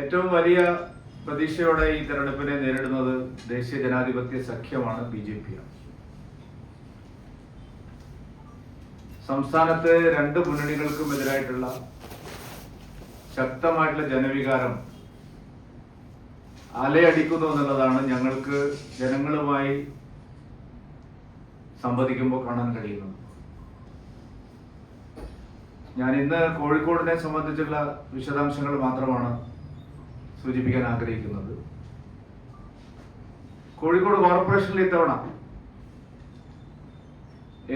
ഏറ്റവും വലിയ പ്രതീക്ഷയോടെ ഈ തെരഞ്ഞെടുപ്പിനെ നേരിടുന്നത് ദേശീയ ജനാധിപത്യ സഖ്യമാണ് ബി ജെ പി സംസ്ഥാനത്ത് രണ്ട് മുന്നണികൾക്കും എതിരായിട്ടുള്ള ശക്തമായിട്ടുള്ള ജനവികാരം അലയടിക്കുന്നു എന്നുള്ളതാണ് ഞങ്ങൾക്ക് ജനങ്ങളുമായി സംവദിക്കുമ്പോൾ കാണാൻ കഴിയുന്നത്. ഞാൻ ഇന്ന് കോഴിക്കോടിനെ സംബന്ധിച്ചുള്ള വിശദാംശങ്ങൾ മാത്രമാണ് സൂചിപ്പിക്കാൻ ആഗ്രഹിക്കുന്നത്. കോഴിക്കോട് കോർപ്പറേഷനിൽ ഇത്തവണ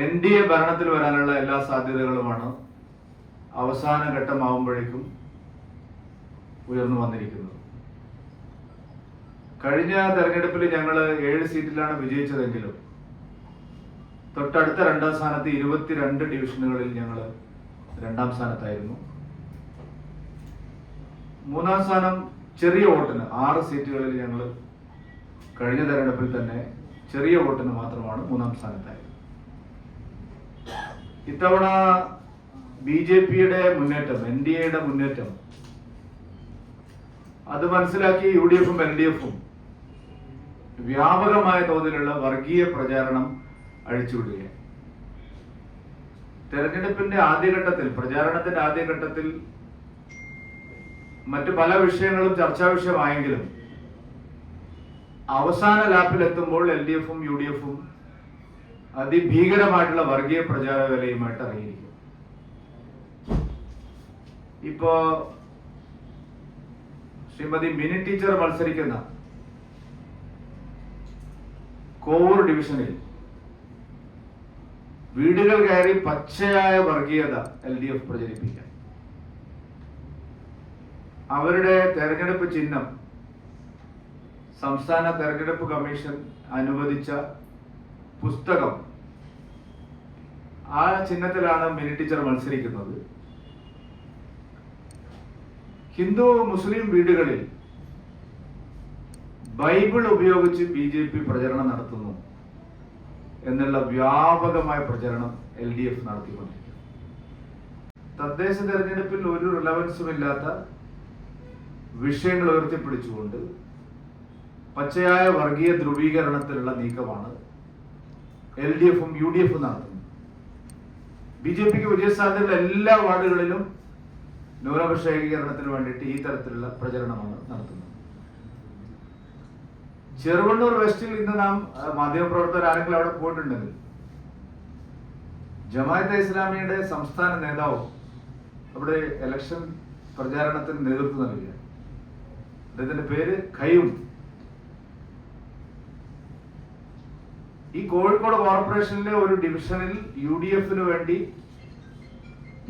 എൻ ഡി എ ഭരണത്തിൽ വരാനുള്ള എല്ലാ സാധ്യതകളുമാണ് അവസാന ഘട്ടമാവുമ്പോഴേക്കും ഉയർന്നു വന്നിരിക്കുന്നത്. കഴിഞ്ഞ തെരഞ്ഞെടുപ്പിൽ ഞങ്ങൾ ഏഴ് സീറ്റിലാണ് വിജയിച്ചതെങ്കിലും തൊട്ടടുത്ത രണ്ടാം സ്ഥാനത്ത് ഇരുപത്തിരണ്ട് ഡിവിഷനുകളിൽ ഞങ്ങൾ രണ്ടാം സ്ഥാനത്തായിരുന്നു. മൂന്നാം സ്ഥാനം ചെറിയ വോട്ടിന് ആറ് സീറ്റുകളിൽ ഞങ്ങൾ കഴിഞ്ഞ തെരഞ്ഞെടുപ്പിൽ തന്നെ ചെറിയ വോട്ടിന് മാത്രമാണ് മൂന്നാം സ്ഥാനത്തായത്. ഇത്തവണ ബി ജെ പിയുടെ മുന്നേറ്റം എൻ ഡി എയുടെ മുന്നേറ്റം അത് മനസ്സിലാക്കി യു ഡി എഫും എൽ ഡി എഫും വ്യാപകമായ തോതിലുള്ള വർഗീയ പ്രചാരണം അഴിച്ചുവിടുകയാണ്. തെരഞ്ഞെടുപ്പിന്റെ ആദ്യഘട്ടത്തിൽ പ്രചാരണത്തിന്റെ ആദ്യഘട്ടത്തിൽ മറ്റു പല വിഷയങ്ങളും ചർച്ചാ വിഷയമായെങ്കിലും അവസാന ലാപ്പിലെത്തുമ്പോൾ എൽ ഡി എഫും യു ഡി എഫും അതിഭീകരമായിട്ടുള്ള വർഗീയ പ്രചാര വിലയുമായിട്ട് ഇറങ്ങിയിരിക്കും ഇപ്പോ ശ്രീമതി മിനി ടീച്ചർ മത്സരിക്കുന്ന കോവൂർ ഡിവിഷനിൽ വീടുകൾ കയറി പച്ചയായ വർഗീയത എൽ ഡി എഫ് പ്രചരിപ്പിക്കാൻ അവരുടെ തെരഞ്ഞെടുപ്പ് ചിഹ്നം സംസ്ഥാന തെരഞ്ഞെടുപ്പ് കമ്മീഷൻ അനുവദിച്ച പുസ്തകം. ആ ചിഹ്നത്തിലാണ് മിനി ടീച്ചർ മത്സരിക്കുന്നത്. ഹിന്ദു മുസ്ലിം വീടുകളിൽ ബൈബിൾ ഉപയോഗിച്ച് ബി ജെ പി പ്രചരണം നടത്തുന്നു എന്നുള്ള വ്യാപകമായ പ്രചരണം എൽ ഡി എഫ് നടത്തിക്കൊണ്ടിരിക്കുന്നു. തദ്ദേശ തെരഞ്ഞെടുപ്പിൽ ഒരു റിലവൻസും ഇല്ലാത്ത വിഷയങ്ങൾ ഉയർത്തിപ്പിടിച്ചുകൊണ്ട് പച്ചയായ വർഗീയ ധ്രുവീകരണത്തിലുള്ള നീക്കമാണ് എൽ ഡി എഫും യു ഡി എഫും നടത്തുന്നത്. ബി ജെ പിക്ക് വിജയസാധ്യതയുള്ള എല്ലാ വാർഡുകളിലും ന്യൂനപക്ഷ ഏകീകരണത്തിന് വേണ്ടിയിട്ട് ഈ തരത്തിലുള്ള പ്രചരണമാണ് നടത്തുന്നത്. ചെറുവണ്ണൂർ വെസ്റ്റിൽ ഇന്ന് നാം മാധ്യമപ്രവർത്തകർ ആരെങ്കിലും അവിടെ പോയിട്ടുണ്ടെങ്കിൽ ജമാഅത്തെ ഇസ്ലാമിയുടെ സംസ്ഥാന നേതാവ് അവിടെ ഇലക്ഷൻ പ്രചാരണത്തിന് നേതൃത്വം നൽകുക അദ്ദേഹത്തിന്റെ പേര് ഖയൂം. ഈ കോഴിക്കോട് കോർപ്പറേഷനിലെ ഒരു ഡിവിഷനിൽ യു ഡി എഫിന് വേണ്ടി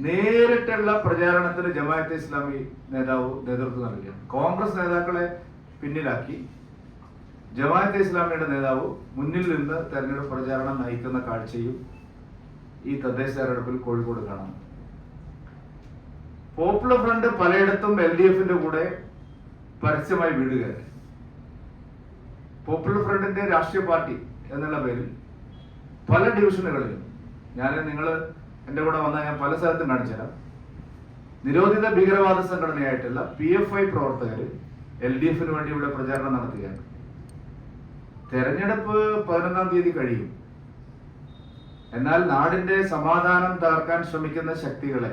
നേരിട്ടുള്ള പ്രചാരണത്തിന് ജമാഅത്തെ ഇസ്ലാമി നേതാവ് നേതൃത്വം നൽകുകയാണ്. കോൺഗ്രസ് നേതാക്കളെ പിന്നിലാക്കി ജമാഅത്തെ ഇസ്ലാമിയുടെ നേതാവ് മുന്നിൽ നിന്ന് തെരഞ്ഞെടുപ്പ് പ്രചാരണം നയിക്കുന്ന കാഴ്ചയും ഈ തദ്ദേശ തെരഞ്ഞെടുപ്പിൽ കോഴിക്കോട് കാണാം. പോപ്പുലർ ഫ്രണ്ട് പലയിടത്തും എൽ ഡി എഫിന്റെ കൂടെ പരസ്യമായി വീടുകയറി പോപ്പുലർ ഫ്രണ്ടിന്റെ രാഷ്ട്രീയ പാർട്ടി എന്നുള്ള പേരിൽ പല ഡിവിഷനുകളിലും ഞാൻ നിങ്ങൾ എന്റെ കൂടെ വന്നാൽ ഞാൻ പല സ്ഥലത്തും കാണിച്ചുതരാം നിരോധിത ഭീകരവാദ സംഘടനയായിട്ടുള്ള പി എഫ് ഐ പ്രവർത്തകർ എൽ ഡി എഫിന് വേണ്ടി ഇവിടെ പ്രചാരണം നടത്തുകയാണ്. തെരഞ്ഞെടുപ്പ് പതിനൊന്നാം തീയതി കഴിയും. എന്നാൽ നാടിന്റെ സമാധാനം തകർക്കാൻ ശ്രമിക്കുന്ന ശക്തികളെ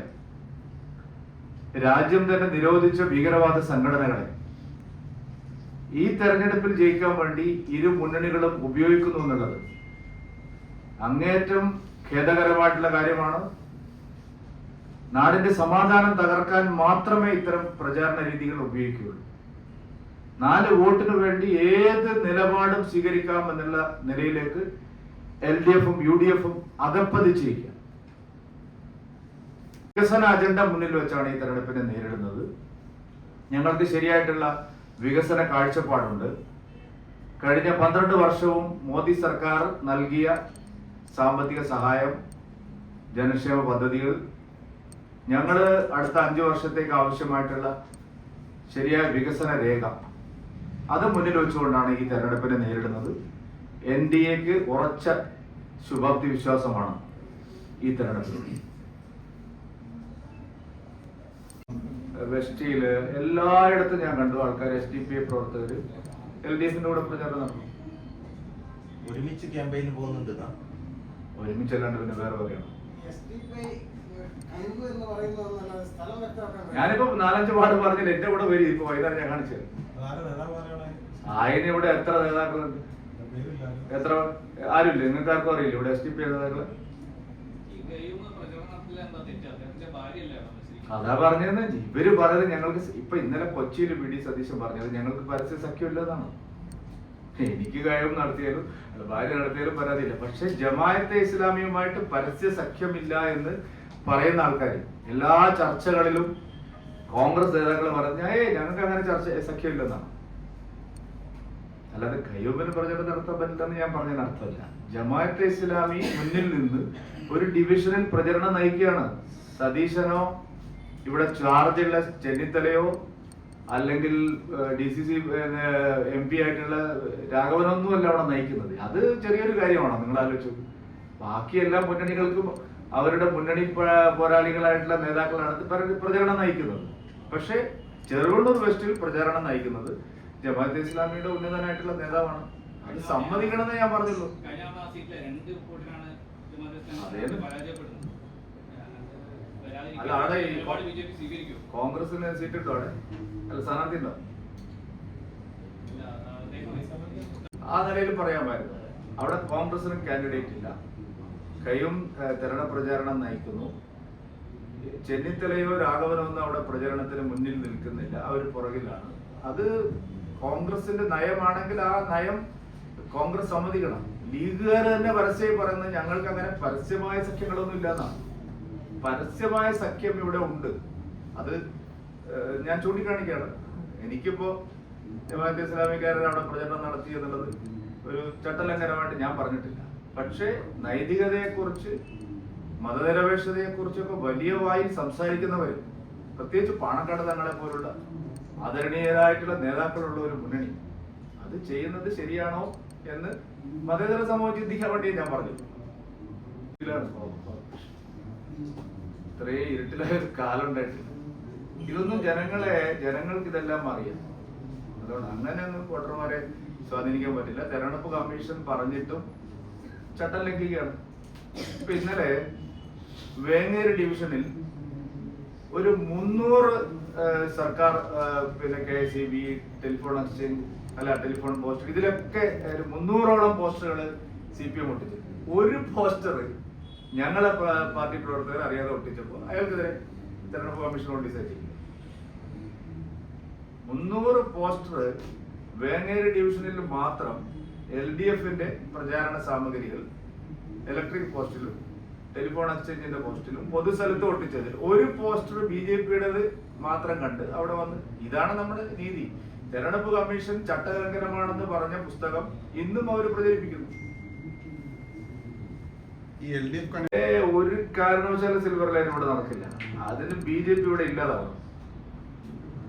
രാജ്യം തന്നെ നിരോധിച്ച ഭീകരവാദ സംഘടനകളെ ഈ തെരഞ്ഞെടുപ്പിൽ ജയിക്കാൻ വേണ്ടി ഇരു മുന്നണികളും ഉപയോഗിക്കുന്നു എന്നുള്ളത് അങ്ങേറ്റം ഖേദകരമായിട്ടുള്ള കാര്യമാണ്. നാടിന്റെ സമാധാനം തകർക്കാൻ മാത്രമേ ഇത്തരം പ്രചാരണ രീതികൾ ഉപയോഗിക്കുകയുള്ളൂ. നാല് വോട്ടിന് വേണ്ടി ഏത് നിലപാടും സ്വീകരിക്കാം എന്നുള്ള നിലയിലേക്ക് എൽ ഡി എഫും യു ഡി എഫും അകപ്പതിച്ചിരിക്കുക വികസന അജണ്ട മുന്നിൽ വെച്ചാണ് ഈ തെരഞ്ഞെടുപ്പിനെ നേരിടുന്നത്. ഞങ്ങൾക്ക് ശരിയായിട്ടുള്ള വികസന കാഴ്ചപ്പാടുണ്ട്. കഴിഞ്ഞ പന്ത്രണ്ട് വർഷവും മോദി സർക്കാർ നൽകിയ സാമ്പത്തിക സഹായം ജനക്ഷേമ പദ്ധതികൾ ഞങ്ങൾ അടുത്ത അഞ്ച് വർഷത്തേക്ക് ആവശ്യമായിട്ടുള്ള ശരിയായ വികസന രേഖ. അത് മുന്നിൽ വെച്ചുകൊണ്ടാണ് ഈ തെരഞ്ഞെടുപ്പിനെ നേരിടുന്നത്. എൻ ഡി എക്ക് ഉറച്ച ശുഭാപ്തി വിശ്വാസമാണ് ഈ തെരഞ്ഞെടുപ്പിൽ. വെസ്റ്റിയിൽ എല്ലായിടത്തും ഞാൻ കണ്ടു. ആൾക്കാർ എസ് ഡി പി ഐ പ്രവർത്തകർ എൽ ഡി എഫിന്റെ കൂടെ പ്രചാരണം നടന്നു. ഒരുമിച്ച് ക്യാമ്പയിന് പോകുന്നുണ്ട് ഒരുമിച്ചല്ലാണ്ട് പിന്നെ വേറെ പറയണം. ഞാനിപ്പോ നാലഞ്ച് പാട് പറഞ്ഞില്ല എന്റെ കൂടെ വരും. ഇപ്പൊ വൈകുന്നേരം ഞാൻ കാണിച്ചത് അതിന് ഇവിടെ എത്ര നേതാക്കളുണ്ട് എത്ര? ആരുമില്ല. നിങ്ങൾക്ക് ആർക്കും അറിയില്ല. ഇവിടെ എസ് ഡി പി നേതാക്കൾ? അതാ പറഞ്ഞത് ഇവർ പറഞ്ഞത് ഞങ്ങൾക്ക് ഇപ്പൊ ഇന്നലെ കൊച്ചിയിൽ വി ഡി സതീശൻ പറഞ്ഞത് ഞങ്ങൾക്ക് പരസ്യ സഖ്യമില്ലെന്നാണ് എനിക്ക് കഴിവും നടത്തിയാലും ഭാര്യ നടത്തിയാലും പരാതിയില്ല. പക്ഷെ ജമായത്തെ ഇസ്ലാമിയുമായിട്ട് പരസ്യ സഖ്യമില്ല എന്ന് പറയുന്ന ആൾക്കാർ എല്ലാ ചർച്ചകളിലും കോൺഗ്രസ് നേതാക്കൾ പറഞ്ഞ ഏ ഞങ്ങൾക്ക് അങ്ങനെ ചർച്ച സഖ്യമില്ലെന്നാണ്. അല്ലാതെ കയ്യൂബിന് പറഞ്ഞിട്ട് നടത്താൻ പറ്റില്ലെന്ന് ഞാൻ പറഞ്ഞ അർത്ഥമല്ല. ജമാഅത്തെ ഇസ്ലാമി മുന്നിൽ നിന്ന് ഒരു ഡിവിഷനിൽ പ്രചരണം നയിക്കുകയാണ്. സതീശനോ ഇവിടെ ചാർജ് ഉള്ള ചെന്നിത്തലയോ അല്ലെങ്കിൽ D C C M P ആയിട്ടുള്ള രാഘവനൊന്നും അല്ല അവിടെ നയിക്കുന്നത്. അത് ചെറിയൊരു കാര്യമാണോ നിങ്ങൾ ആലോചിച്ചു ബാക്കി എല്ലാ മുന്നണികൾക്കും അവരുടെ മുന്നണി പോരാളികളായിട്ടുള്ള നേതാക്കളാണ് പ്രചരണം നയിക്കുന്നത്. പക്ഷേ ചെറുവള്ളൂർ വെസ്റ്റിൽ പ്രചാരണം നയിക്കുന്നത് ജമാഅത്തെ ഇസ്ലാമിയുടെ ഉന്നതനായിട്ടുള്ള നേതാവാണ്. അത് സമ്മതിക്കണമെന്ന് ഞാൻ പറഞ്ഞുള്ളൂ കഴിഞ്ഞ തവണ ആ സീറ്റിലെ രണ്ട് വോട്ടിനാണ് ജമാഅത്തെ ഇസ്ലാമി അതേന്ന്. പരാജയപ്പെടുന്നത് വരാതിരിക്കാൻ അല്ല, അവിടെ കോൺഗ്രസിന് സീറ്റ് ഉണ്ടോ അവിടെ? അല്ല സ്ഥാനാർത്ഥി ഉണ്ടോ ആ നിലയിൽ പറയാമായിരുന്നു. അവിടെ കോൺഗ്രസിനും കാൻഡിഡേറ്റ് ഇല്ല. കയ്യും തെരഞ്ഞെടുപ്പ് പ്രചാരണം നയിക്കുന്നു. ചെന്നിത്തലയോ രാഘവനോ ഒന്നും അവിടെ പ്രചരണത്തിന് മുന്നിൽ നിൽക്കുന്നില്ല. അവർ പുറകിലാണ്. അത് കോൺഗ്രസിന്റെ നയമാണെങ്കിൽ ആ നയം കോൺഗ്രസ് സമ്മതിക്കണം. ലീഗുകാർ തന്നെ പരസ്യമായി പറയുന്നത് ഞങ്ങൾക്ക് അങ്ങനെ പരസ്യമായ സഖ്യങ്ങളൊന്നും ഇല്ലെന്നാണ്. പരസ്യമായ സഖ്യം ഇവിടെ ഉണ്ട്. അത് ഞാൻ ചൂണ്ടിക്കാണിക്കുകയാണ്. എനിക്കിപ്പോ ജമാഅത്തെ ഇസ്ലാമിക്കാരൻ അവിടെ പ്രചരണം നടത്തി എന്നുള്ളത് ഒരു ചട്ടലംഘനമായിട്ട് ഞാൻ പറഞ്ഞിട്ടില്ല. പക്ഷേ നൈതികതയെക്കുറിച്ച് മതനിരപേക്ഷതയെക്കുറിച്ചൊക്കെ വലിയ വായിൽ സംസാരിക്കുന്നവർ പ്രത്യേകിച്ച് പാണക്കാട് തങ്ങളെ പോലുള്ള ആദരണീയരായിട്ടുള്ള നേതാക്കളുള്ള ഒരു മുന്നണി അത് ചെയ്യുന്നത് ശരിയാണോ എന്ന് മതേതര സമൂഹം ചിന്തിക്കാൻ വേണ്ടി ഞാൻ പറഞ്ഞു ഇത്രയും ഇരുട്ടിലായ ഒരു കാലം ഇതൊന്നും ജനങ്ങളെ ജനങ്ങൾക്ക് ഇതെല്ലാം അറിയാം. അതുകൊണ്ട് അങ്ങനെ ഒന്നും വോട്ടർമാരെ സ്വാധീനിക്കാൻ പറ്റില്ല. തെരഞ്ഞെടുപ്പ് കമ്മീഷൻ പറഞ്ഞിട്ടും ചട്ടം ലംഘിക്കുകയാണ്. ഇപ്പൊ ഇന്നലെ വേങ്ങേരി ഡിവിഷനിൽ ഒരു മുന്നൂറ് സർക്കാർ പിന്നെ K S E B telephone exchange അല്ല ടെലിഫോൺ പോസ്റ്റർ ഇതിലൊക്കെ മുന്നൂറോളം പോസ്റ്ററുകൾ സി പി എം ഒട്ടിച്ചു. ഒരു പോസ്റ്റർ ഞങ്ങളെ പാർട്ടി പ്രവർത്തകർ അറിയാതെ ഒട്ടിച്ചപ്പോൾ അയാൾക്കെതിരെ തെരഞ്ഞെടുപ്പ് കമ്മീഷൻ നോട്ടീസ് അയച്ചിരിക്കുന്നു മുന്നൂറ് പോസ്റ്റർ വേങ്ങേരി ഡിവിഷനിൽ മാത്രം എൽ ഡി എഫിന്റെ പ്രചാരണ സാമഗ്രികൾ ഇലക്ട്രിക് പോസ്റ്റിലും ടെലിഫോൺ എക്സ്ചേഞ്ചിന്റെ പോസ്റ്റിലും പൊതുസ്ഥലത്ത് ഒട്ടിച്ചതിൽ ഒരു പോസ്റ്റർ ബി ജെ പിയുടേത് മാത്രം കണ്ട് അവിടെ വന്ന് ഇതാണ് നമ്മുടെ രീതി തെരഞ്ഞെടുപ്പ് കമ്മീഷൻ ചട്ടലംഘനമാണെന്ന് പറഞ്ഞ പുസ്തകം ഇന്നും അവർ പ്രചരിപ്പിക്കുന്നു. ഒരു കാരണവശാലും സിൽവർ ലൈൻ ഇവിടെ നടക്കില്ല. അതിന് ബി ജെ പി ഇവിടെ ഇല്ലാതാവും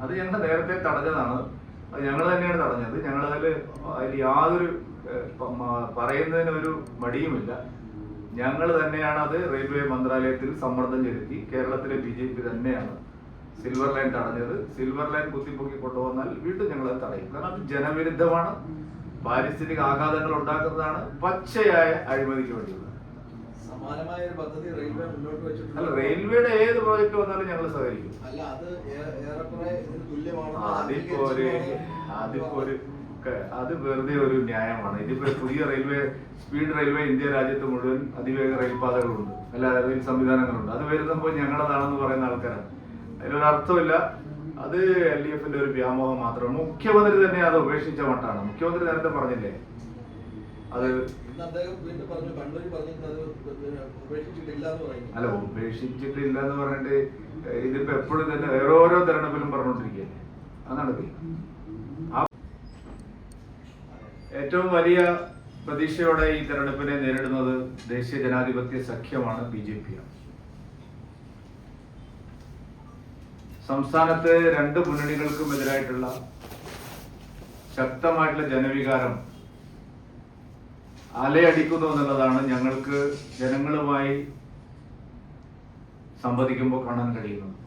അത് ഞങ്ങൾ നേരത്തെ തടഞ്ഞതാണ്. അത് ഞങ്ങൾ തന്നെയാണ് തടഞ്ഞത്. ഞങ്ങൾ അതിൽ അതിൽ യാതൊരു പറയുന്നതിന് ഒരു മടിയുമില്ല. ഞങ്ങൾ തന്നെയാണ് അത് റെയിൽവേ മന്ത്രാലയത്തിൽ സമ്മർദ്ദം ചെലുത്തി കേരളത്തിലെ ബി ജെ പി തന്നെയാണ് സിൽവർ ലൈൻ തടഞ്ഞത്. സിൽവർ ലൈൻ കുത്തിപ്പൊക്കി കൊണ്ടുവന്നാൽ വീണ്ടും ഞങ്ങൾ അത് തടയും. കാരണം അത് ജനവിരുദ്ധമാണ്. പാരിസ്ഥിതിക ആഘാതങ്ങൾ ഉണ്ടാക്കുന്നതാണ് പച്ചയായ അഴിമതിക്ക് വേണ്ടിയുള്ളത്. സമാനമായ ഒരു പദ്ധതി റെയിൽവേ മുന്നോട്ട് അല്ല വെച്ചിട്ടുണ്ട് റെയിൽവേയുടെ ഏത് പ്രോജക്റ്റ് വന്നാലും ഞങ്ങൾ സഹകരിക്കും. അല്ല അത് ഏറെക്കുറെ ഇതിന് തുല്യമാണ്? അതിപ്പോ ഒരു അതിപ്പോ ഒരു അത് വെറുതെ ഒരു ന്യായമാണ്. ഇതിപ്പോ പുതിയ റെയിൽവേ സ്പീഡ് റെയിൽവേ ഇന്ത്യ രാജ്യത്ത് മുഴുവൻ അതിവേഗ റെയിൽപാതകളുണ്ട്. അല്ല റെയിൽ സംവിധാനങ്ങളുണ്ട്. അത് വരുന്നപ്പോൾ ഞങ്ങളതാണെന്ന് പറയുന്ന ആൾക്കാരാണ്. അതിലൊരർത്ഥമില്ല. അത് എൽ ഡി എഫിന്റെ ഒരു വ്യാമോഹം മാത്രമാണ് മുഖ്യമന്ത്രി തന്നെ അത് ഉപേക്ഷിച്ച മട്ടാണ്. മുഖ്യമന്ത്രി നേരത്തെ പറഞ്ഞില്ലേ? അത് അല്ല ഉപേക്ഷിച്ചിട്ടില്ല എന്ന് പറഞ്ഞിട്ട് ഇതിപ്പോ എപ്പോഴും തന്നെ ഓരോരോ തെരഞ്ഞെടുപ്പിലും പറഞ്ഞുകൊണ്ടിരിക്കുകയല്ലേ അത് നടക്കില്ല ആ ഏറ്റവും വലിയ പ്രതീക്ഷയോടെ ഈ തെരഞ്ഞെടുപ്പിനെ നേരിടുന്നത് ദേശീയ ജനാധിപത്യ സഖ്യമാണ് ബി ജെ പി സംസ്ഥാനത്ത് രണ്ട് മുന്നണികൾക്കും എതിരായിട്ടുള്ള ശക്തമായിട്ടുള്ള ജനവികാരം അലയടിക്കുന്നു എന്നുള്ളതാണ് ഞങ്ങൾക്ക് ജനങ്ങളുമായി സംവദിക്കുമ്പോൾ കാണാൻ കഴിയുന്നത്.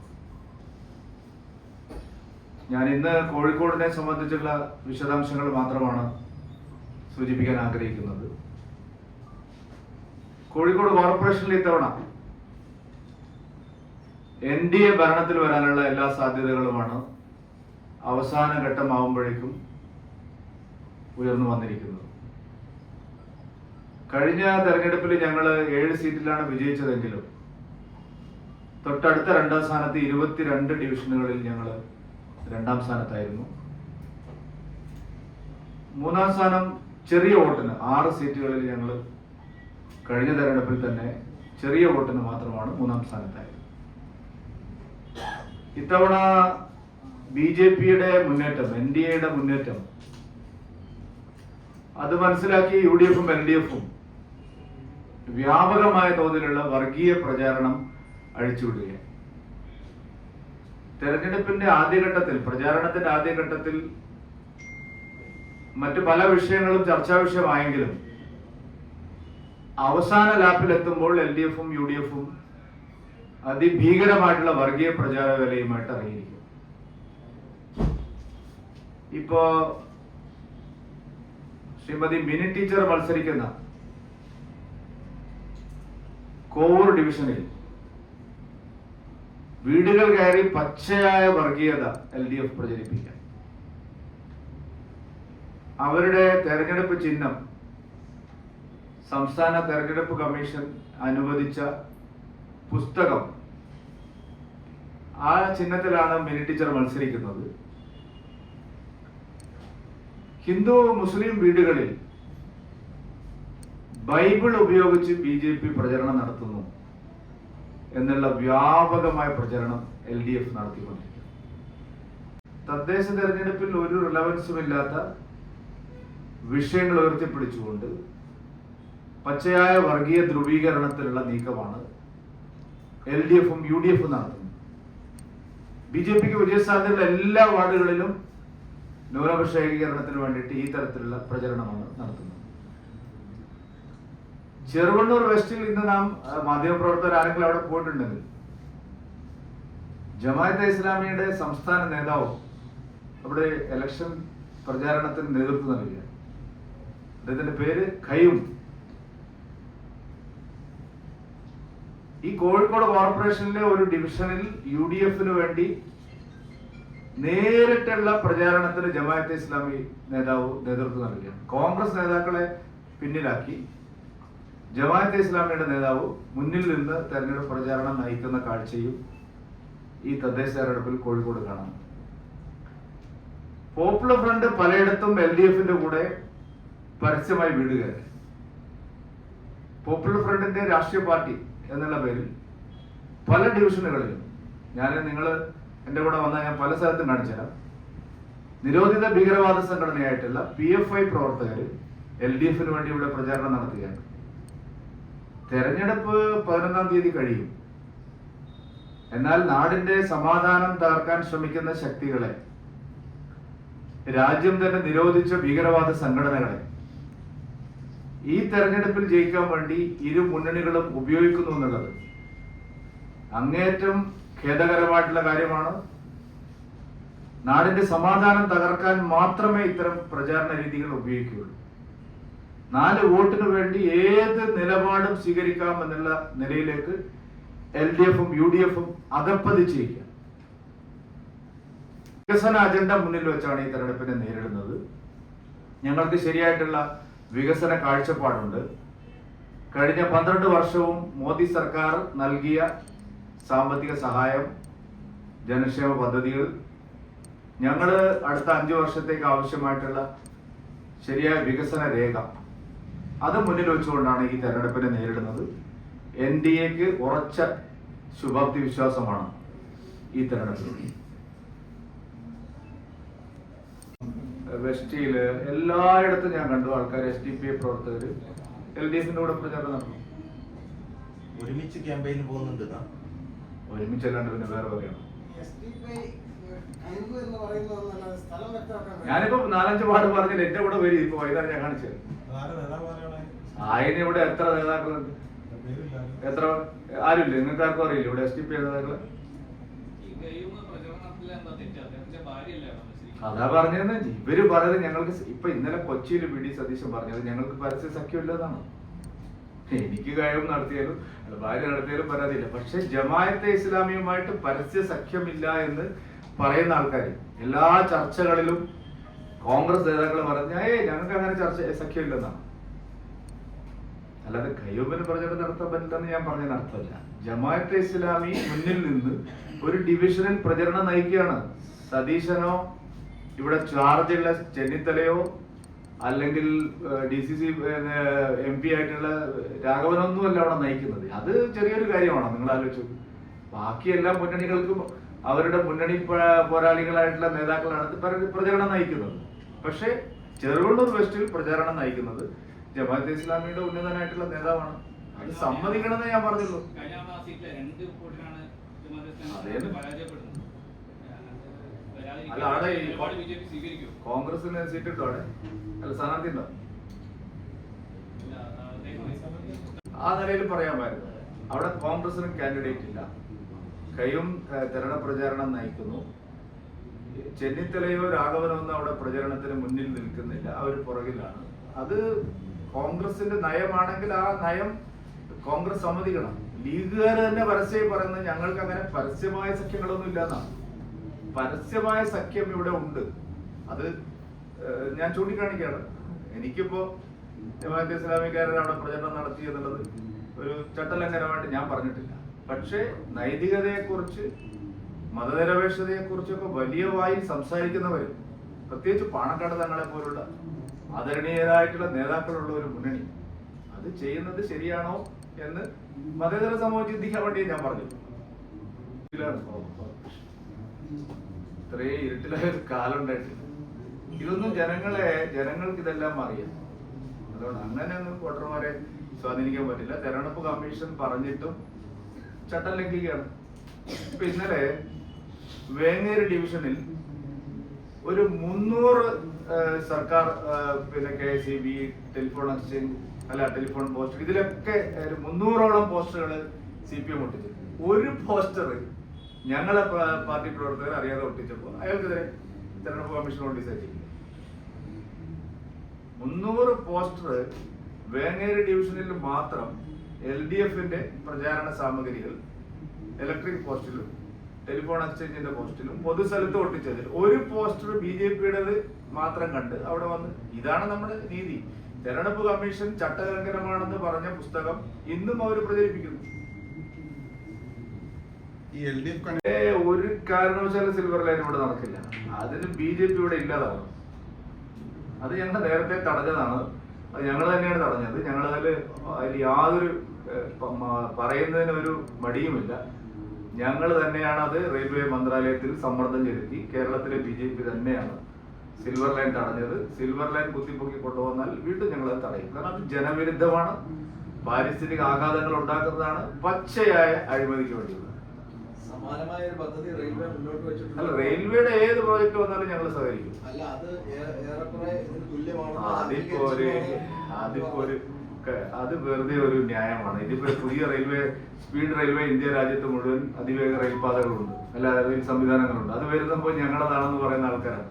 ഞാൻ ഇന്ന് കോഴിക്കോടിനെ സംബന്ധിച്ചുള്ള വിശദാംശങ്ങൾ മാത്രമാണ് സൂചിപ്പിക്കാൻ ആഗ്രഹിക്കുന്നത്. കോഴിക്കോട് കോർപ്പറേഷനിൽ ഇത്തവണ എൻ ഡി എ ഭരണത്തിൽ വരാനുള്ള എല്ലാ സാധ്യതകളുമാണ് അവസാന ഘട്ടമാവുമ്പോഴേക്കും ഉയർന്നു വന്നിരിക്കുന്നത്. കഴിഞ്ഞ തെരഞ്ഞെടുപ്പിൽ ഞങ്ങൾ ഏഴ് സീറ്റിലാണ് വിജയിച്ചതെങ്കിലും തൊട്ടടുത്ത രണ്ടാം സ്ഥാനത്ത് ഇരുപത്തിരണ്ട് ഡിവിഷനുകളിൽ ഞങ്ങൾ രണ്ടാം സ്ഥാനത്തായിരുന്നു. മൂന്നാം സ്ഥാനം ചെറിയ വോട്ടിന് ആറ് സീറ്റുകളിൽ ഞങ്ങൾ കഴിഞ്ഞ തെരഞ്ഞെടുപ്പിൽ തന്നെ ചെറിയ വോട്ടിന് മാത്രമാണ് മൂന്നാം സ്ഥാനത്തായത്. ഇത്തവണ ബി ജെ പിയുടെ മുന്നേറ്റം എൻ ഡി എയുടെ മുന്നേറ്റം അത് മനസ്സിലാക്കി യു ഡി എഫും എൽ ഡി എഫും വ്യാപകമായ തോതിലുള്ള വർഗീയ പ്രചാരണം അഴിച്ചുവിടുകയാണ്. തെരഞ്ഞെടുപ്പിന്റെ ആദ്യഘട്ടത്തിൽ പ്രചാരണത്തിന്റെ ആദ്യഘട്ടത്തിൽ മറ്റു പല വിഷയങ്ങളും ചർച്ചാ വിഷയമായെങ്കിലും അവസാന ലാപ്പിലെത്തുമ്പോൾ എൽ ഡി എഫും യു ഡി എഫും അതിഭീകരമായിട്ടുള്ള വർഗീയ പ്രചാര വിലയുമായിട്ട് അറിയിരിക്കും ഇപ്പോ ശ്രീമതി മിനി ടീച്ചർ മത്സരിക്കുന്ന കോവൂർ ഡിവിഷനിൽ. വീടുകൾ കയറി പച്ചയായ വർഗീയത എൽ ഡി എഫ് പ്രചരിപ്പിക്കാൻ. അവരുടെ തെരഞ്ഞെടുപ്പ് ചിഹ്നം സംസ്ഥാന തെരഞ്ഞെടുപ്പ് കമ്മീഷൻ അനുവദിച്ച പുസ്തകം ആ ചിഹ്നത്തിലാണ് മിനി ടീച്ചർ മത്സരിക്കുന്നത്. ഹിന്ദു മുസ്ലിം വീടുകളിൽ ബൈബിൾ ഉപയോഗിച്ച് ബി ജെ പി പ്രചരണം നടത്തുന്നു എന്നുള്ള വ്യാപകമായ പ്രചരണം എൽ ഡി എഫ് നടത്തിക്കൊണ്ടിരിക്കുന്നു. തദ്ദേശ തെരഞ്ഞെടുപ്പിൽ ഒരു റിലവൻസും ഇല്ലാത്ത വിഷയങ്ങൾ ഉയർത്തിപ്പിടിച്ചുകൊണ്ട് പച്ചയായ വർഗീയ ധ്രുവീകരണത്തിലുള്ള നീക്കമാണ് എൽ ഡി എഫും യു ഡി എഫും നടത്തുന്നത്. ബി ജെ പിക്ക് വിജയസാധ്യതയുള്ള എല്ലാ വാർഡുകളിലും ന്യൂനപക്ഷ ഏകീകരണത്തിന് വേണ്ടിയിട്ട് ഈ തരത്തിലുള്ള പ്രചരണമാണ് നടത്തുന്നത്. ചെറുവണ്ണൂർ വെസ്റ്റിൽ ഇന്ന് നാം മാധ്യമപ്രവർത്തകർ ആരെങ്കിലും അവിടെ പോയിട്ടുണ്ടെങ്കിൽ ജമാഅത്തെ ഇസ്ലാമിയുടെ സംസ്ഥാന നേതാവ് അവിടെ ഇലക്ഷൻ പ്രചാരണത്തിന് നേതൃത്വം നൽകുക അദ്ദേഹത്തിന്റെ പേര് ഖയും ഈ കോഴിക്കോട് കോർപ്പറേഷനിലെ ഒരു ഡിവിഷനിൽ യു ഡി എഫിന് വേണ്ടി നേരിട്ടുള്ള പ്രചാരണത്തിന് ജമാഅത്തെ ഇസ്ലാമി നേതാവ് നേതൃത്വം നൽകുകയാണ്. കോൺഗ്രസ് നേതാക്കളെ പിന്നിലാക്കി ജമാഅത്തെ ഇസ്ലാമിയുടെ നേതാവ് മുന്നിൽ നിന്ന് തെരഞ്ഞെടുപ്പ് പ്രചാരണം നയിക്കുന്ന കാഴ്ചയും ഈ തദ്ദേശ തെരഞ്ഞെടുപ്പിൽ കോഴിക്കോട് കാണാം. പോപ്പുലർ ഫ്രണ്ട് പലയിടത്തും എൽ ഡി എഫിന്റെ കൂടെ പരസ്യമായി വീടുകയറി പോപ്പുലർ ഫ്രണ്ടിന്റെ രാഷ്ട്രീയ പാർട്ടി എന്നുള്ള പേരിൽ പല ഡിവിഷനുകളിലും ഞാൻ നിങ്ങൾ എന്റെ കൂടെ വന്നാൽ ഞാൻ പല സ്ഥലത്തും കാണിച്ചുതരാം നിരോധിത ഭീകരവാദ സംഘടനയായിട്ടുള്ള പി എഫ് ഐ പ്രവർത്തകർ എൽ ഡി എഫിന് വേണ്ടി ഇവിടെ പ്രചാരണം നടത്തുകയാണ്. തെരഞ്ഞെടുപ്പ് പതിനൊന്നാം തീയതി കഴിയും. എന്നാൽ നാടിന്റെ സമാധാനം തകർക്കാൻ ശ്രമിക്കുന്ന ശക്തികളെ രാജ്യം തന്നെ നിരോധിച്ച ഭീകരവാദ സംഘടനകളെ ഈ തെരഞ്ഞെടുപ്പിൽ ജയിക്കാൻ വേണ്ടി ഇരു മുന്നണികളും ഉപയോഗിക്കുന്നു എന്നുള്ളത് അങ്ങേറ്റം ഖേദകരമായിട്ടുള്ള കാര്യമാണ്. നാടിന്റെ സമാധാനം തകർക്കാൻ മാത്രമേ ഇത്തരം പ്രചാരണ രീതികൾ ഉപയോഗിക്കുകയുള്ളൂ. നാല് വോട്ടിന് വേണ്ടി ഏത് നിലപാടും സ്വീകരിക്കാമെന്നുള്ള നിലയിലേക്ക് എൽ ഡി എഫും യു ഡി എഫും അകപ്പതിച്ചിരിക്കുക വികസന അജണ്ട മുന്നിൽ വെച്ചാണ് ഈ തെരഞ്ഞെടുപ്പിനെ നേരിടുന്നത്. ഞങ്ങൾക്ക് ശരിയായിട്ടുള്ള വികസന കാഴ്ചപ്പാടുണ്ട്. കഴിഞ്ഞ പന്ത്രണ്ട് വർഷവും മോദി സർക്കാർ നൽകിയ സാമ്പത്തിക സഹായം ജനക്ഷേമ പദ്ധതികൾ ഞങ്ങൾ അടുത്ത അഞ്ച് വർഷത്തേക്ക് ആവശ്യമായിട്ടുള്ള ശരിയായ വികസന രേഖ അത് മുന്നിൽ വെച്ചുകൊണ്ടാണ് ഈ തെരഞ്ഞെടുപ്പിനെ നേരിടുന്നത്. എൻ ഡി എക്ക് ഉറച്ച ശുഭാപ്തി വിശ്വാസമാണ് ഈ തെരഞ്ഞെടുപ്പ് വെസ്റ്റിയിൽ എല്ലായിടത്തും ഞാൻ കണ്ടു. ആൾക്കാർ എസ് ഡി പി ഐ പ്രവർത്തകർ എൽ ഡി എഫിന്റെ കൂടെ പ്രചാരണം നടന്നു ഒരുമിച്ച് ക്യാമ്പയിന് പോകുന്നുണ്ട് ഒരുമിച്ച് ഒരുമിച്ചല്ലാണ്ട് പിന്നെ വേറെ പറയണം ഞാനിപ്പോ നാലഞ്ച് പാട് പറഞ്ഞില്ല. എന്റെ കൂടെ വരും. ഇപ്പൊ വൈകുന്നേരം ഞാൻ കാണിച്ചു ആയിരം ഇവിടെ എത്ര നേതാക്കളുണ്ട് എത്ര? ആരുമില്ല നിങ്ങൾക്ക് ആർക്കും അറിയില്ല. ഇവിടെ എസ് ഡി പി നേതാക്കൾ? അതാ പറഞ്ഞതെന്ന് ഇവർ പറയുന്നത് ഞങ്ങൾക്ക് ഇപ്പൊ ഇന്നലെ കൊച്ചിയിൽ വി ഡി സതീശൻ പറഞ്ഞത് ഞങ്ങൾക്ക് പരസ്യ സഖ്യമില്ലെന്നാണ് എനിക്ക് കഴിവും നടത്തിയാലും അല്ല ഭാര്യ നടത്തിയാലും പരാതിയില്ല. പക്ഷെ ജമായത്തെ ഇസ്ലാമിയുമായിട്ട് പരസ്യ സഖ്യമില്ല എന്ന് പറയുന്ന ആൾക്കാർ എല്ലാ ചർച്ചകളിലും കോൺഗ്രസ് നേതാക്കൾ പറഞ്ഞ ഏ ഞങ്ങൾക്ക് അങ്ങനെ ചർച്ച സഖ്യമില്ലെന്നാണ് അല്ലാതെ കയ്യൂബന് പറഞ്ഞത് നടത്താൻ പറ്റില്ലെന്ന് ഞാൻ പറഞ്ഞ നടത്തല്ല ജമാഅത്തെ ഇസ്ലാമി മുന്നിൽ നിന്ന് ഒരു ഡിവിഷനിൽ പ്രചരണം നയിക്കുകയാണ്. സതീശനോ ഇവിടെ ചാർജുള്ള ചെന്നിത്തലയോ അല്ലെങ്കിൽ D C C M P ആയിട്ടുള്ള രാഘവനൊന്നുമല്ല അവിടെ നയിക്കുന്നത്. അത് ചെറിയൊരു കാര്യമാണ് നിങ്ങൾ ആലോചിച്ചു ബാക്കി എല്ലാ മുന്നണികൾക്കും അവരുടെ മുന്നണി പോരാളികളായിട്ടുള്ള നേതാക്കളാണ് പ്രചരണം നയിക്കുന്നത്. പക്ഷേ ചെറുവണ്ണൂർ വെസ്റ്റിൽ പ്രചാരണം നയിക്കുന്നത് ജമാഅത്തെ ഇസ്ലാമിയുടെ ഉന്നതനായിട്ടുള്ള നേതാവാണ്. അത് സമ്മതിക്കണമെന്ന് ഞാൻ പറഞ്ഞുള്ളൂ. അല്ല, അവിടെ കോൺഗ്രസിന് സീറ്റ് ഉണ്ടോ അവിടെ? അല്ല സ്ഥാനാർത്ഥി ഉണ്ടോ ആ നിലയിൽ പറയാമായിരുന്നു. അവിടെ കോൺഗ്രസിനും കാൻഡിഡേറ്റ് ഇല്ല. കയ്യും തെരഞ്ഞെടുപ്പ് പ്രചാരണം നയിക്കുന്നു. ചെന്നിത്തലയോ രാഘവനോ ഒന്നും അവിടെ പ്രചരണത്തിന് മുന്നിൽ നിൽക്കുന്നില്ല. അവർ പുറകിലാണ്. അത് കോൺഗ്രസിന്റെ നയമാണെങ്കിൽ ആ നയം കോൺഗ്രസ് സമ്മതിക്കണം. ലീഗുകാർ തന്നെ പരസ്യമായി പറയുന്നത് ഞങ്ങൾക്ക് അങ്ങനെ പരസ്യമായ സഖ്യങ്ങളൊന്നും ഇല്ലെന്നാണ്. പരസ്യമായ സഖ്യം ഇവിടെ ഉണ്ട്. അത് ഞാൻ ചൂണ്ടിക്കാണിക്കുകയാണ്. എനിക്കിപ്പോ ജമാഅത്തെ ഇസ്ലാമിക്കാരൻ അവിടെ പ്രചരണം നടത്തി എന്നുള്ളത് ഒരു ചട്ടലംഘനമായിട്ട് ഞാൻ പറഞ്ഞിട്ടില്ല. പക്ഷേ നൈതികതയെക്കുറിച്ച് മതനിരപേക്ഷതയെക്കുറിച്ചൊക്കെ വലിയ വായിൽ സംസാരിക്കുന്നവരും പ്രത്യേകിച്ച് പാണക്കാട് തങ്ങളെ പോലുള്ള ആദരണീയരായിട്ടുള്ള നേതാക്കളുള്ള ഒരു മുന്നണി അത് ചെയ്യുന്നത് ശരിയാണോ എന്ന് മതേതര സമൂഹം ചിന്തിക്കാൻ വേണ്ടി ഞാൻ പറഞ്ഞു ഇത്രയും ഇരുട്ടിലായ ഒരു കാലം ഉണ്ടായിട്ടില്ല ഇതൊന്നും ജനങ്ങളെ ജനങ്ങൾക്ക് ഇതെല്ലാം അറിയാം. അതുകൊണ്ട് അങ്ങനെ ഒന്നും വോട്ടർമാരെ സ്വാധീനിക്കാൻ പറ്റില്ല. തെരഞ്ഞെടുപ്പ് കമ്മീഷൻ പറഞ്ഞിട്ടും ചട്ടം ലംഘിക്കുകയാണ്. ഇപ്പൊ ഇന്നലെ വേങ്ങേരി ഡിവിഷനിൽ ഒരു മുന്നൂറ് സർക്കാർ പിന്നെ K S E B telephone exchange അല്ല ടെലിഫോൺ പോസ്റ്റർ ഇതിലൊക്കെ ഒരു മുന്നൂറോളം പോസ്റ്ററുകൾ സി പി എം ഒട്ടിച്ചു. ഒരു പോസ്റ്റർ ഞങ്ങളെ പാർട്ടി പ്രവർത്തകർ അറിയാതെ ഒട്ടിച്ചപ്പോൾ അയാൾക്കെതിരെ തെരഞ്ഞെടുപ്പ് കമ്മീഷൻ നോട്ടീസ് അയച്ചില്ല മുന്നൂറ് പോസ്റ്റർ വേങ്ങേരി ഡിവിഷനിൽ മാത്രം എൽ ഡി എഫിന്റെ പ്രചാരണ സാമഗ്രികൾ ഇലക്ട്രിക് പോസ്റ്റിലും ടെലിഫോൺ എക്സ്ചേഞ്ചിന്റെ പോസ്റ്റിലും പൊതുസ്ഥലത്ത് ഒട്ടിച്ചതിൽ ഒരു പോസ്റ്റർ ബി ജെ പിയുടേത് മാത്രം കണ്ട് അവിടെ വന്ന് ഇതാണ് നമ്മുടെ നീതി തെരഞ്ഞെടുപ്പ് കമ്മീഷൻ ചട്ടലംഘനമാണെന്ന് പറഞ്ഞ പുസ്തകം ഇന്നും അവർ പ്രചരിപ്പിക്കുന്നു. ഒരു കാരണവശാലും സിൽവർ ലൈൻ ഇവിടെ നടക്കില്ല. അതിന് ബി ജെ പി ഇവിടെ ഇല്ലാതാവും. അത് ഞങ്ങൾ നേരത്തെ തടഞ്ഞതാണ്. അത് ഞങ്ങൾ തന്നെയാണ് തടഞ്ഞത്. ഞങ്ങൾ അതിൽ അതിൽ യാതൊരു പറയുന്നതിന് ഒരു മടിയുമില്ല. ഞങ്ങൾ തന്നെയാണ് അത് റെയിൽവേ മന്ത്രാലയത്തിൽ സമ്മർദ്ദം ചെലുത്തി കേരളത്തിലെ ബി ജെ പി തന്നെയാണ് സിൽവർ ലൈൻ തടഞ്ഞത്. സിൽവർ ലൈൻ കുത്തിപ്പൊക്കി കൊണ്ടുവന്നാൽ വീണ്ടും ഞങ്ങൾ അത് തടയും. കാരണം അത് ജനവിരുദ്ധമാണ്. പാരിസ്ഥിതിക ആഘാതങ്ങൾ ഉണ്ടാക്കുന്നതാണ് പച്ചയായ അഴിമതിക്ക് വേണ്ടിയുള്ളത്. സമാനമായ ഒരു പദ്ധതി റെയിൽവേ മുന്നോട്ട് അല്ല വെച്ചിട്ടുണ്ട് റെയിൽവേയുടെ ഏത് പ്രോജക്റ്റ് വന്നാലും ഞങ്ങൾ സഹകരിക്കും. അല്ല അത് ഏറെക്കുറെ തുല്യമാണ് അതിപ്പോ ഒരു അതിപ്പോ ഒരു ക- അത് വെറുതെ ഒരു ന്യായമാണ്. ഇതിപ്പോ പുതിയ റെയിൽവേ സ്പീഡ് റെയിൽവേ ഇന്ത്യ രാജ്യത്ത് മുഴുവൻ അതിവേഗ റെയിൽപാതകളുണ്ട്. അല്ല റെയിൽ സംവിധാനങ്ങളുണ്ട്. അത് വരുന്നപ്പോൾ ഞങ്ങളതാണെന്ന് പറയുന്ന ആൾക്കാരാണ്.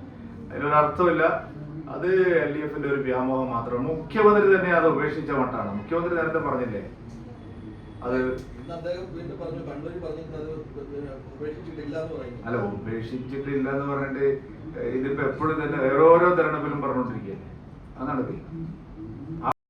അതിലൊരു അർത്ഥമില്ല അത് എൽ ഡി എഫിന്റെ ഒരു വ്യാമോഹം മാത്രമാണ്. മുഖ്യമന്ത്രി തന്നെ അത് ഉപേക്ഷിച്ച മട്ടാണ്. മുഖ്യമന്ത്രി നേരത്തെ പറഞ്ഞില്ലേ? അത് അല്ല ഉപേക്ഷിച്ചിട്ടില്ല എന്ന് പറഞ്ഞിട്ട് ഇതിപ്പോ എപ്പോഴും തന്നെ ഓരോരോ തെരഞ്ഞെടുപ്പിലും പറഞ്ഞുകൊണ്ടിരിക്കുകയല്ലേ അതാണ്